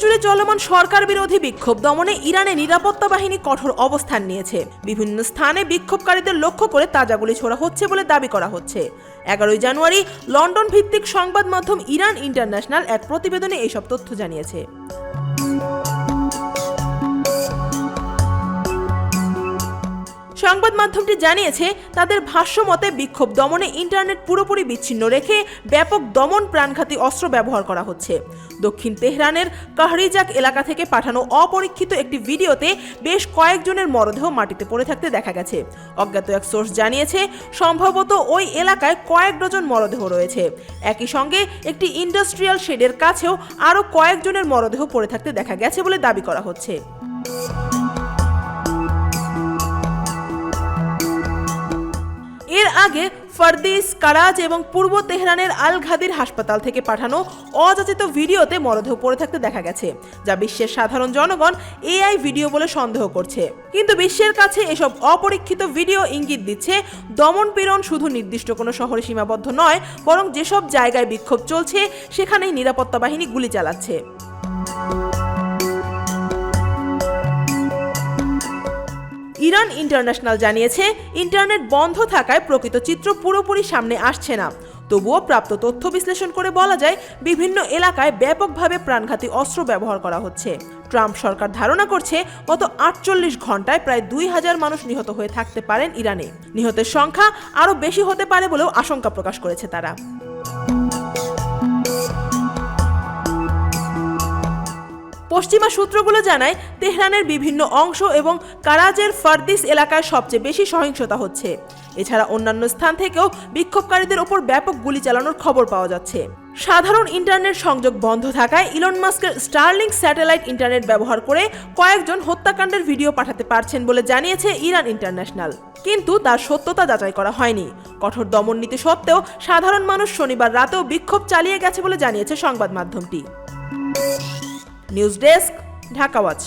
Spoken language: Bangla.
জুড়ে চলমান সরকার বিরোধী বিক্ষোভ দমনে ইরানে নিরাপত্তা বাহিনী কঠোর অবস্থান নিয়েছে। বিভিন্ন স্থানে বিক্ষোভকারীদের লক্ষ্য করে তাজা গুলি ছোড়া হচ্ছে বলে দাবি করা হচ্ছে। এগারোই জানুয়ারি লন্ডন ভিত্তিক সংবাদ মাধ্যম ইরান ইন্টারন্যাশনাল এক প্রতিবেদনে এইসব তথ্য জানিয়েছে। সংবাদ মাধ্যমটি জানিয়েছে, তাদের ভাষ্য মতে বিক্ষোভ দমনে ইন্টারনেট পুরোপুরি বিচ্ছিন্ন রেখে ব্যাপক দমন প্রাণঘাতী অস্ত্র ব্যবহার করা হচ্ছে। দক্ষিণ তেহরানের কাহরিজাক এলাকা থেকে পাঠানো অপরীক্ষিত একটি ভিডিওতে বেশ কয়েকজনের মরদেহ মাটিতে পড়ে থাকতে দেখা গেছে। অজ্ঞাত এক সোর্স জানিয়েছে, সম্ভবত ওই এলাকায় কয়েক ডজন মরদেহ রয়েছে। একই সঙ্গে একটি ইন্ডাস্ট্রিয়াল শেডের কাছেও আরও কয়েকজনের মরদেহ পড়ে থাকতে দেখা গেছে বলে দাবি করা হচ্ছে। আগে ফারদিস, কারাজ এবং পূর্ব তেহরানের আল ঘাদির হাসপাতাল থেকে পাঠানো অযাচিত ভিডিওতে মরদেহ পড়ে থাকতে দেখা গেছে, যা বিশ্বের সাধারণ জনগণ এআই ভিডিও বলে সন্দেহ করছে। কিন্তু বিশ্বের কাছে এসব অপরীক্ষিত ভিডিও ইঙ্গিত দিচ্ছে, দমন পীড়ন শুধু নির্দিষ্ট কোনো শহরে সীমাবদ্ধ নয়, বরং যেসব জায়গায় বিক্ষোভ চলছে, সেখানেই নিরাপত্তা বাহিনী গুলি চালাচ্ছে। ইরান ইন্টারন্যাশনাল জানিয়েছে, ইন্টারনেট বন্ধ থাকায় প্রকৃত চিত্র পুরোপুরি সামনে আসছে না। তবুও প্রাপ্ত তথ্য বিশ্লেষণ করে বলা যায়, বিভিন্ন এলাকায় ব্যাপকভাবে প্রাণঘাতী অস্ত্র ব্যবহার করা হচ্ছে। ট্রাম্প সরকার ধারণা করছে, গত আটচল্লিশ ঘন্টায় প্রায় দুই হাজার মানুষ নিহত হয়ে থাকতে পারেন ইরানে। নিহতের সংখ্যা আরও বেশি হতে পারে বলেও আশঙ্কা প্রকাশ করেছে তারা। পশ্চিমা সূত্রগুলো জানায়, তেহরানের বিভিন্ন অংশ এবং কারাজের ফারদিস এলাকায় সবচেয়ে বেশি সহিংসতা হচ্ছে। এছাড়া অন্যান্য স্থান থেকেও বিক্ষোভকারীদের ওপর ব্যাপক গুলি চালানোর খবর পাওয়া যাচ্ছে। সাধারণ ইন্টারনেট সংযোগ বন্ধ থাকায় ইলন মাস্কের স্টারলিংক স্যাটেলাইট ইন্টারনেট ব্যবহার করে কয়েকজন হত্যাকাণ্ডের ভিডিও পাঠাতে পারছেন বলে জানিয়েছে ইরান ইন্টারন্যাশনাল। কিন্তু তার সত্যতা যাচাই করা হয়নি। কঠোর দমন নীতি সত্ত্বেও সাধারণ মানুষ শনিবার রাতেও বিক্ষোভ চালিয়ে গেছে বলে জানিয়েছে সংবাদ মাধ্যমটি। News desk Dhaka watch.